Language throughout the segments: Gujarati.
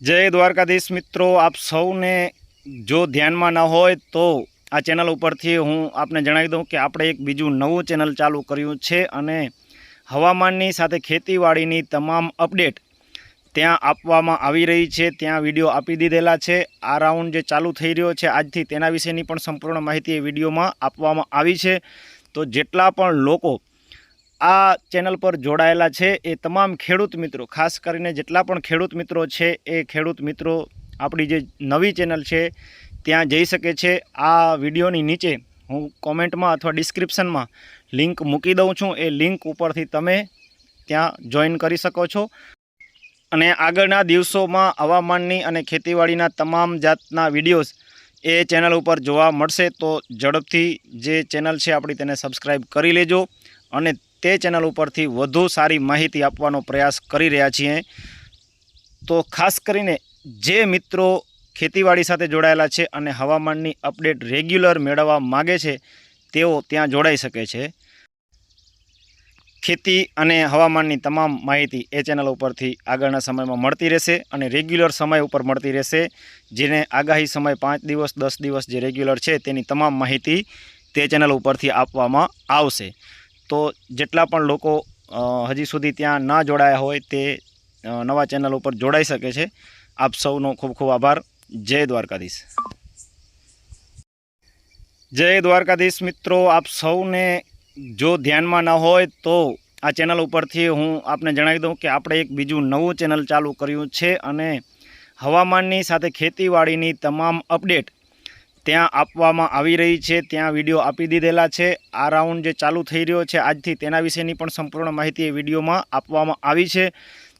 જય દ્વારકાધીશ મિત્રો, આપ સૌને જો ધ્યાનમાં ન હોય તો આ ચેનલ ઉપરથી હું આપને જણાવી દઉં કે આપણે એક બીજું નવું ચેનલ ચાલુ કર્યું છે અને હવામાનની સાથે ખેતીવાડીની તમામ અપડેટ ત્યાં આપવામાં આવી રહી છે, ત્યાં વીડિયો આપી દીધેલા છે. આ રાઉન્ડ જે ચાલુ થઈ રહ્યો છે, આજથી તેના વિશેની પણ સંપૂર્ણ માહિતી એ વિડીયોમાં આપવામાં આવી છે. તો જેટલા પણ લોકો આ ચેનલ પર જોડાયેલા છે એ તમામ ખેડૂત મિત્રો. ખાસ કરીને જેટલા પણ ખેડૂત મિત્રો છે એ ખેડૂત મિત્રો આપણી જે નવી ચેનલ છે ત્યાં જઈ શકે છે. આ વિડીયોની નીચે હું કોમેન્ટમાં અથવા ડિસ્ક્રિપ્શનમાં લિંક મૂકી દઉં છું. એ લિંક ઉપરથી તમે ત્યાં જોઈન કરી શકો છો. અને આગળના દિવસોમાં હવામાનની અને ખેતીવાડીના તમામ જાતના વિડીયોઝ એ ચેનલ ઉપર જોવા મળશે. તો ઝડપથી જે ચેનલ છે આપણી તેને સબસ્ક્રાઈબ કરી લેજો. અને તે ચેનલ ઉપરથી વધુ સારી માહિતી આપવાનો પ્રયાસ કરી રહ્યા છીએ. તો ખાસ કરીને જે મિત્રો ખેતીવાડી સાથે જોડાયેલા છે અને હવામાનની અપડેટ રેગ્યુલર મેળવવા માગે છે, તેઓ ત્યાં જોડાઈ શકે છે. ખેતી અને હવામાનની તમામ માહિતી એ ચેનલ ઉપરથી આગળના સમયમાં મળતી રહેશે અને રેગ્યુલર સમય ઉપર મળતી રહેશે, જેને આગાહી સમય પાંચ દિવસ, દસ દિવસ જે રેગ્યુલર છે તેની તમામ માહિતી તે ચેનલ ઉપરથી આપવામાં આવશે. તો જેટલા પણ લોકો હજી સુધી ત્યાં ના જોડાયા હોય તે નવા ચેનલ ઉપર જોડાઈ શકે છે. આપ સૌનો ખૂબ ખૂબ આભાર. જય દ્વારકાધીશ. જય દ્વારકાધીશ મિત્રો, આપ સૌને જો ધ્યાનમાં ન હોય તો આ ચેનલ ઉપરથી હું આપને જણાવી દઉં કે આપણે એક બીજું નવું ચેનલ ચાલુ કર્યું છે અને હવામાનની સાથે ખેતીવાડીની તમામ અપડેટ ત્યાં આપવામાં આવી રહી છે, ત્યાં વીડિયો આપી દીધેલા છે. આ રાઉન્ડ જે ચાલુ થઈ રહ્યો છે આજથી તેના વિશેની પણ સંપૂર્ણ માહિતી એ વિડીયોમાં આપવામાં આવી છે.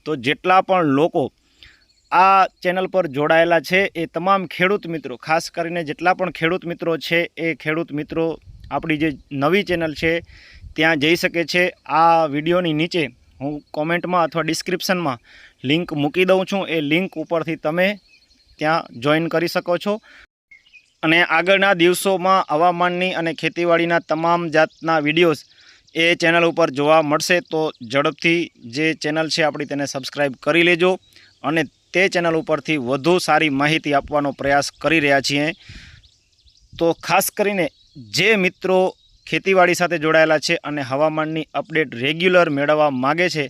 તો જેટલા પણ લોકો આ ચેનલ પર જોડાયેલા છે, એ તમામ ખેડૂત મિત્રો, ખાસ કરીને જેટલા પણ ખેડૂત મિત્રો છે, એ ખેડૂત મિત્રો આપણી જે નવી ચેનલ છે, ત્યાં જઈ શકે છે. આ વિડીયોની નીચે હું કોમેન્ટમાં અથવા ડિસ્ક્રિપ્શનમાં લિંક મૂકી દઉં છું. એ લિંક ઉપરથી તમે ત્યાં જોઈન કરી શકો છો. અને આગળના દિવસોમાં હવામાનની અને ખેતીવાડીના તમામ જાતના વિડીયોઝ એ ચેનલ ઉપર જોવા મળશે. તો ઝડપથી જે ચેનલ છે આપણી તેને સબસ્ક્રાઈબ કરી લેજો અને તે ચેનલ ઉપરથી વધુ સારી માહિતી આપવાનો પ્રયાસ કરી રહ્યા છીએ. તો ખાસ કરીને જે મિત્રો ખેતીવાડી સાથે જોડાયેલા છે અને હવામાનની અપડેટ રેગ્યુલર મેળવવા માગે છે,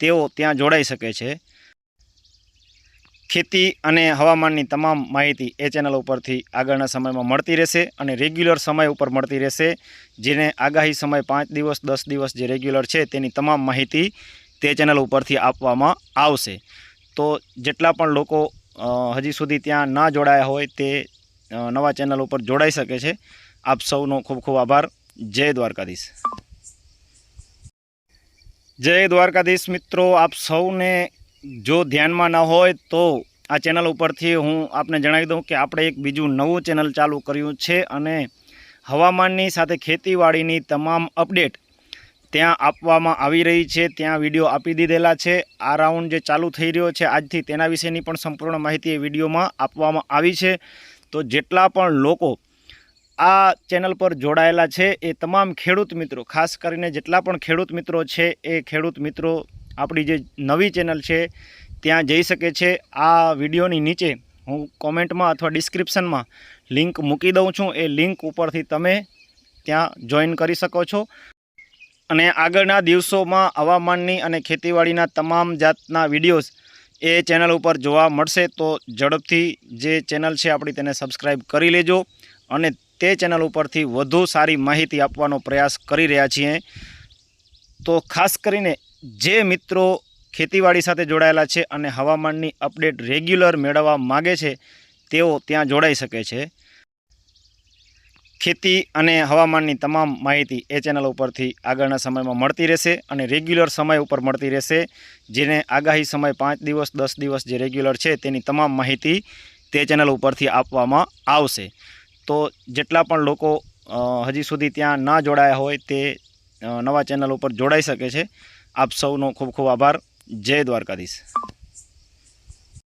તેઓ ત્યાં જોડાઈ શકે છે. ખેતી અને હવામાનની તમામ માહિતી એ ચેનલ ઉપરથી આગળના સમયમાં મળતી રહેશે અને રેગ્યુલર સમય ઉપર મળતી રહેશે, જેને આગાહી સમય પાંચ દિવસ, દસ દિવસ જે રેગ્યુલર છે તેની તમામ માહિતી તે ચેનલ ઉપરથી આપવામાં આવશે. તો જેટલા પણ લોકો હજી સુધી ત્યાં ના જોડાયા હોય તે નવા ચેનલ ઉપર જોડાઈ શકે છે. આપ સૌનો ખૂબ ખૂબ આભાર. જય દ્વારકાધીશ. જય દ્વારકાધીશ મિત્રો, આપ સૌને જો ધ્યાનમાં ન હોય તો આ ચેનલ ઉપરથી હું આપને જણાવી દઉં કે આપણે એક બીજું નવું ચેનલ ચાલુ કર્યું છે અને હવામાનની સાથે ખેતીવાડીની તમામ અપડેટ ત્યાં આપવામાં આવી રહી છે. ત્યાં વીડિયો આપી દીધેલા છે. આ રાઉન્ડ જે ચાલુ થઈ રહ્યો છે આજથી તેના વિશેની પણ સંપૂર્ણ માહિતી એ વિડીયોમાં આપવામાં આવી છે. તો જેટલા પણ લોકો આ ચેનલ પર જોડાયેલા છે એ તમામ ખેડૂત મિત્રો, ખાસ કરીને જેટલા પણ ખેડૂત મિત્રો છે એ ખેડૂત મિત્રો આપણી જે નવી ચેનલ છે, ત્યાં જઈ શકે છે. આ વિડીયોની નીચે હું કોમેન્ટમાં અથવા ડિસ્ક્રિપ્શનમાં લિંક મૂકી દઉં છું. એ લિંક ઉપરથી તમે ત્યાં જોઈન કરી શકો છો. અને આગળના દિવસોમાં હવામાનની અને ખેતીવાડીના તમામ જાતના વિડીયોઝ એ ચેનલ ઉપર જોવા મળશે. તો ઝડપથી જે ચેનલ છે આપણી તેને સબસ્ક્રાઈબ કરી લેજો અને તે ચેનલ ઉપરથી વધુ સારી માહિતી આપવાનો પ્રયાસ કરી રહ્યા છીએ. તો ખાસ કરીને જે મિત્રો ખેતીવાડી સાથે જોડાયેલા છે અને હવામાનની અપડેટ રેગ્યુલર મેળવવા માગે છે, તેઓ ત્યાં જોડાઈ શકે છે. ખેતી અને હવામાનની તમામ માહિતી એ ચેનલ ઉપરથી આગળના સમયમાં મળતી રહેશે અને રેગ્યુલર સમય ઉપર મળતી રહેશે, જેને આગાહી સમય પાંચ દિવસ, દસ દિવસ જે રેગ્યુલર છે તેની તમામ માહિતી તે ચેનલ ઉપરથી આપવામાં આવશે. તો જેટલા પણ લોકો હજી સુધી ત્યાં ના જોડાયા હોય તે નવા ચેનલ ઉપર જોડાઈ શકે છે. આપ સૌનો ખૂબ ખૂબ આભાર. જય દ્વારકાધીશ.